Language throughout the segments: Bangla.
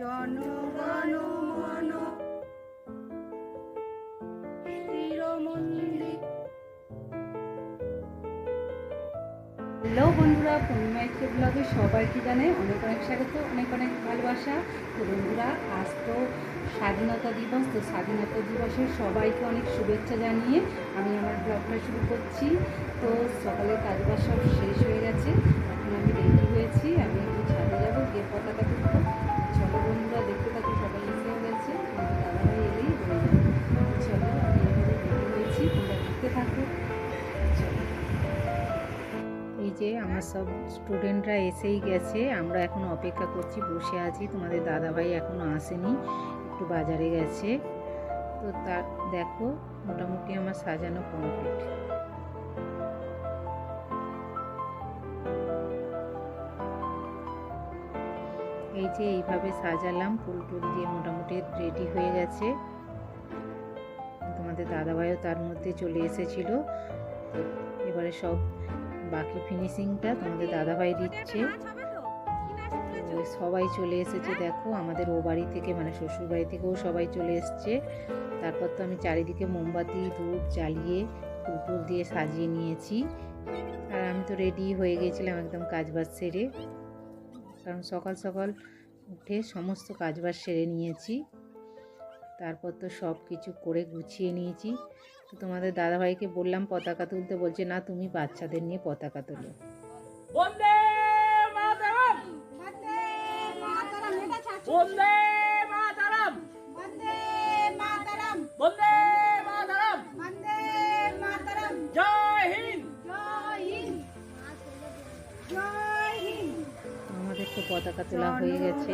হ্যালো বন্ধুরা পূর্ণিমা একটু ব্লগে সবাইকে জানে অনেক অনেক স্বাগত, অনেক অনেক ভালোবাসা। তো বন্ধুরা, আজ তো স্বাধীনতা দিবস, তো স্বাধীনতা দিবসের সবাইকে অনেক শুভেচ্ছা জানিয়ে আমি আমার ব্লগটা শুরু করছি। তো সকালে কাজবাজ সব শেষ হয়ে গেছে, এখন আমি রেডি হয়েছি, আমি আমার সব স্টুডেন্টরা এসেই গেছে। আমরা এখন অপেক্ষা করছি, বসে আছি। তোমাদের দাদাভাই এখনও আসেনি, একটু বাজারে গেছে। তো তার দেখো, মোটামুটি আমার সাজানো কমপ্লিট এই যে এইভাবে সাজালাম, ফুল টুল দিয়ে মোটামুটি রেডি হয়ে গেছে। তোমাদের দাদাভাইও তার মধ্যে চলে এসেছিল। এবারে সব বাকি ফিনিশিংটা তোমাদের দাদাভাই দিচ্ছে। সবাই চলে এসেছে, দেখো, আমাদের ও বাড়ি থেকে মানে শ্বশুর বাড়ি থেকেও সবাই চলে এসছে। তারপর তো আমি চারিদিকে মোমবাতি, ধূপ জ্বালিয়ে ফুল দিয়ে সাজিয়ে নিয়েছি। আর আমি তো রেডি হয়ে গেছিলাম একদম কাজবাজ সেরে। কারণ সকাল সকাল উঠে সমস্ত কাজবাজ সেরে নিয়েছি। তারপর তো সব কিছু করে গুছিয়ে নিয়েছি। তো তোমাদের দাদাভাইকে বললাম পতাকা তুলতে বলছে না তুমি বাচ্চাদের নিয়ে পতাকা তোলো। আমাদের তো পতাকা তোলা হয়ে গেছে।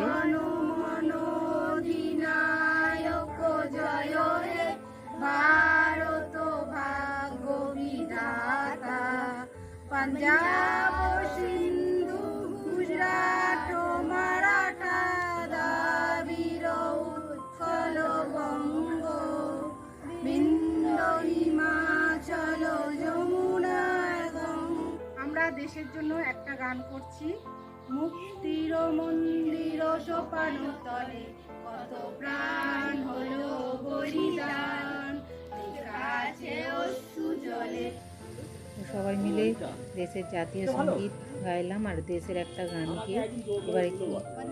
পাঞ্জাব, সিন্ধু, গুজরাট, মারাঠা দ্রাবিড় উৎকল বঙ্গ বিন্দ হিমাচল যমুনা আমরা দেশের জন্য একটা গান করছি। মুক্তির মন্দির সোপান তলে কত প্রাণ হলো বলিদান সবাই মিলে দেশের জাতীয় সংগীত গাইলাম আর দেশের একটা গানকে এবার একটু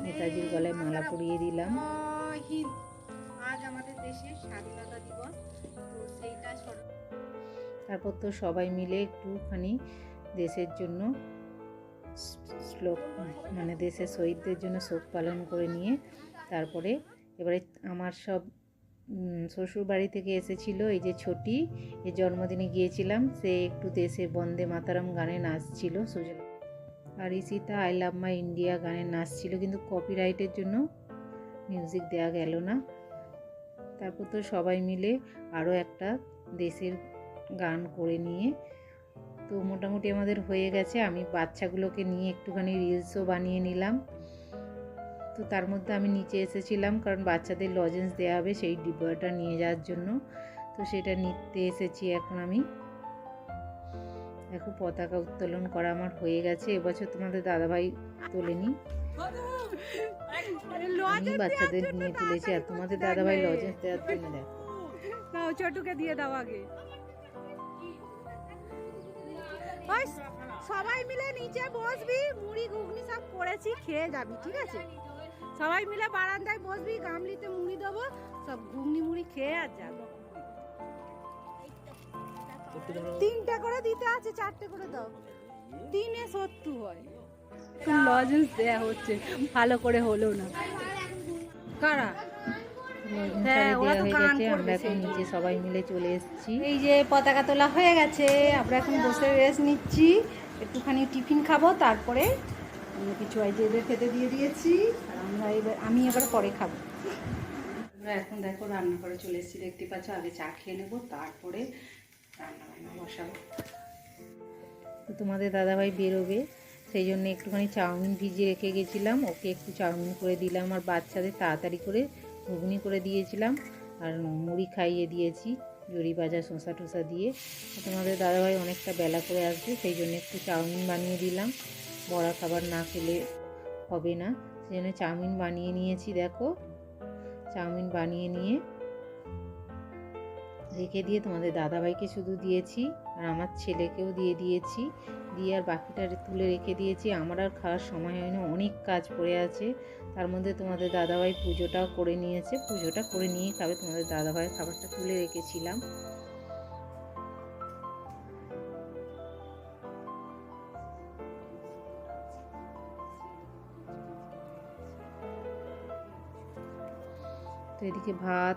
নেতাজির গলায় মালা পরিয়ে দিলাম। আজ আমাদের দেশের স্বাধীনতা দিবস তো সেইটা তারপর তো সবাই মিলে একটুখানি দেশের জন্য শ্লোক মানে দেশের শহীদদের জন্য শোক পালন করে নিয়ে তারপরে এবারে আমার সব শ্বশুর বাড়ি থেকে এসেছিল এই যে ছোটি, এর জন্মদিনে গিয়েছিলাম, সে একটু দেশে বন্দে মাতারাম গানে নাচছিল, সুজল আর Ishita I love my India গানে নাচছিল, কিন্তু কপিরাইটের জন্য মিউজিক দেওয়া গেল না। তারপর তো সবাই মিলে আরও একটা দেশের গান করে নিয়ে, তো মোটামুটি আমাদের হয়ে গেছে, আমি বাচ্চাগুলোকে নিয়ে একটুখানি রিলসও বানিয়ে নিলাম। তো তার মধ্যে আমি নিচে এসেছিলাম কারণ বাচ্চাদের লজেন্স দেওয়া হবে সেই ডিব্বাটা নিয়ে যাওয়ার জন্য। তো সেটা নিতে এসেছি এখন আমি। দেখো পতাকা উত্তোলন করা আমার হয়ে গেছে। এবছর তোমাদের দাদাভাই তোলেনি। আমি বাচ্চাদের নিয়ে তুলেছি আর তোমাদের দাদাভাই লজেন্স দেওয়ার জন্য দেখো। ছোটুকে দিয়ে দাও আগে। সবাই মিলে নিচে বসবি মুড়ি ঘুগনি সব করেছি খেয়ে যাবি ঠিক আছে? সবাই মিলে বারান্দায় বসবি গামলিতে মুড়ি দেবো সব ঘুগনি মুড়ি খেয়ে আর যাবি। তিনটে করে দিতে আছে চারটে করে দাও। তিনে সত্তর হয়। লজেন্স দেয়া হচ্ছে ভালো করে হলো না। কারা? হ্যাঁ, আমরা এখন নিচে সবাই মিলে চলে এসেছি। এই যে পতাকা তোলা হয়ে গেছে আমরা এখন বসে রেস্ট নিচ্ছি। একটুখানি টিফিন খাব তারপরে কিছু যে এদের খেতে দিয়ে দিয়েছি। আর আমরা এবার আমি এবার পরে খাব। আমরা এখন দেখো রান্না করে চলে এসেছি, দেখতে পাচ্ছ? আগে চা খেয়ে নেব, তারপরে রান্না বান্না বসাবো তোমাদের দাদাভাই বেরোবে, সেই জন্য একটুখানি চাউমিন ভিজিয়ে রেখে গেছিলাম। ওকে একটু চাউমিন করে দিলাম, আর বাচ্চাদের তাড়াতাড়ি করে ঘুগনি করে দিয়েছিলাম। আর মুড়ি খাইয়ে দিয়েছি, জড়ি ভাজা, শসা টসা দিয়ে। তোমাদের দাদাভাই অনেকটা বেলা করে আসবে, সেই জন্য একটু চাউমিন বানিয়ে দিলাম। বড়া খাবার না খেলে হবে না। সেই জন্য চাউমিন বানিয়ে নিয়েছি, দেখো। চাউমিন বানিয়ে নিয়ে রেখে দিয়ে তোমাদের দাদাভাইকে শুধু দিয়েছি, আর আমার ছেলেকেও দিয়ে দিয়েছি। দিয়ে আর বাকিটা তুলে রেখে দিয়েছি। আমার আর খাওয়ার সময় হয়নি, অনেক কাজ পড়ে আছে। তার মধ্যে তোমাদের দাদাভাই পুজোটাও করে নিয়েছে। পুজোটা করে নিয়ে খাবে তোমাদের দাদাভাইয়ের খাবারটা তুলে রেখেছিলাম। এদিকে ভাত,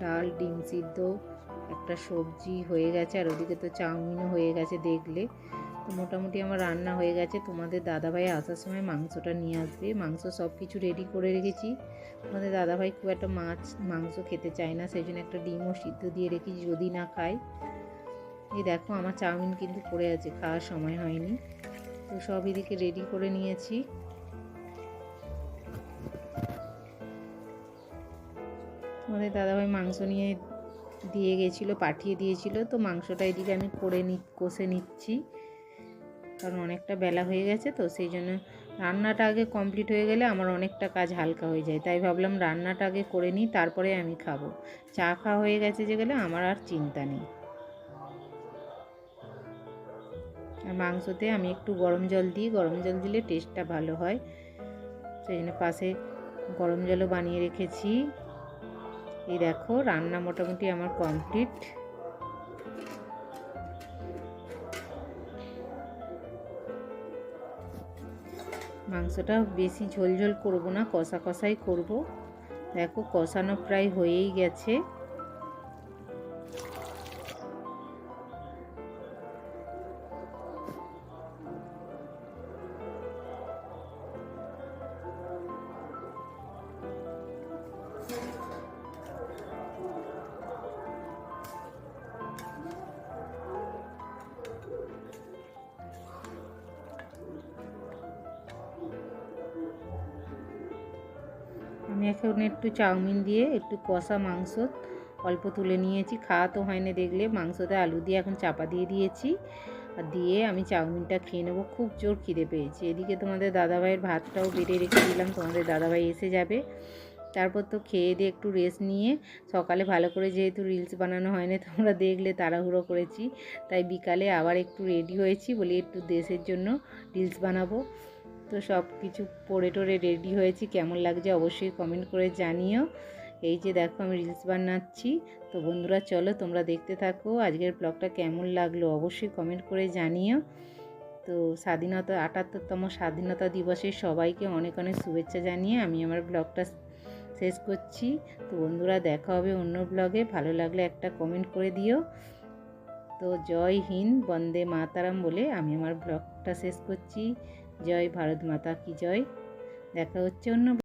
ডাল, ডিম সিদ্ধ, একটা সবজি হয়ে গেছে, আর ওদিকে তো চাউমিনও হয়ে গেছে দেখলে। তো মোটামুটি আমার রান্না হয়ে গেছে। তোমাদের দাদাভাই আসার সময় মাংসটা নিয়ে আসবে। মাংস সব কিছু রেডি করে রেখেছি। তোমাদের দাদাভাই খুব একটা মাছ, মাংস খেতে চায় না সেই জন্য একটা ডিমও সিদ্ধ দিয়ে রেখেছি, যদি না খায়। এই দেখো, আমার চাউমিন কিন্তু পড়ে আছে, খাওয়ার সময় হয়নি। তো সব এদিকে রেডি করে নিয়েছি। তোমাদের দাদাভাই মাংস নিয়ে দিয়ে গেছিল, পাঠিয়ে দিয়েছিল। তো মাংসটা এদিকে আমি করে নি, কষে নিচ্ছি। কারণ অনেকটা বেলা হয়ে গেছে তো, সেই জন্য রান্নাটা আগে কমপ্লিট হয়ে গেলে আমার অনেকটা কাজ হালকা হয়ে যায়। তাই ভাবলাম রান্নাটা আগে করে নিই, তারপরে আমি খাব। চা খাওয়া হয়ে গেছে যে গেলে আমার আর চিন্তা নেই। আর মাংসতে আমি একটু গরম জল দিই, গরম জল দিলে টেস্টটা ভালো হয়। সেই জন্য পাশে গরম জলও বানিয়ে রেখেছি। এই দেখো, রান্না মোটামুটি আমার কমপ্লিট। মাংসটা বেশি ঝোল করব করব না, কষা কষাই করব। দেখো, কষানো প্রায় হয়েই গেছে। আমি এখন একটু চাউমিন দিয়ে একটু কষা মাংস অল্প তুলে নিয়েছি। খাওয়া তো হয়নি দেখলে। মাংসতে আলু দিয়ে এখন চাপা দিয়ে দিয়েছি। আর দিয়ে আমি চাউমিনটা খেয়ে নেব। খুব জোর খিদে পেয়েছি। এদিকে তোমাদের দাদাভাইয়ের ভাতটাও বেড়ে রেখে দিলাম। তোমাদের দাদাভাই এসে যাবে। তারপর তো খেয়ে দিয়ে একটু রেস্ট নিয়ে সকালে ভালো করে যেহেতু রিলস বানানো হয়নি, তোমরা দেখলে তাড়াহুড়ো করেছি। তাই বিকালে আবার একটু রেডি হয়েছি বলি একটু দেশের জন্য রিলস বানাবো। তো সব কিছু পড়ে টরে রেডি হয়েছি। কেমন লাগছে অবশ্যই কমেন্ট করে জানিও। এই যে দেখো আমি রিলস বানাচ্ছি। তো বন্ধুরা চলো তোমরা দেখতে থাকো আজকের ব্লগটা কেমন লাগল অবশ্যই কমেন্ট করে জানিও। তো স্বাধীনতা, আটাত্তরতম স্বাধীনতা দিবসের সবাইকে অনেক অনেক শুভেচ্ছা জানিয়ে আমি আমার ব্লগটা শেষ করছি। তো বন্ধুরা দেখা হবে অন্য ব্লগে ভালো লাগলে একটা কমেন্ট করে দিও। তো জয় হিন্দ, বন্দে মাতারাম বলে আমি আমার ব্লগটা শেষ করছি। জয় ভারত মাতা কি জয়। দেখা হচ্ছে অন্য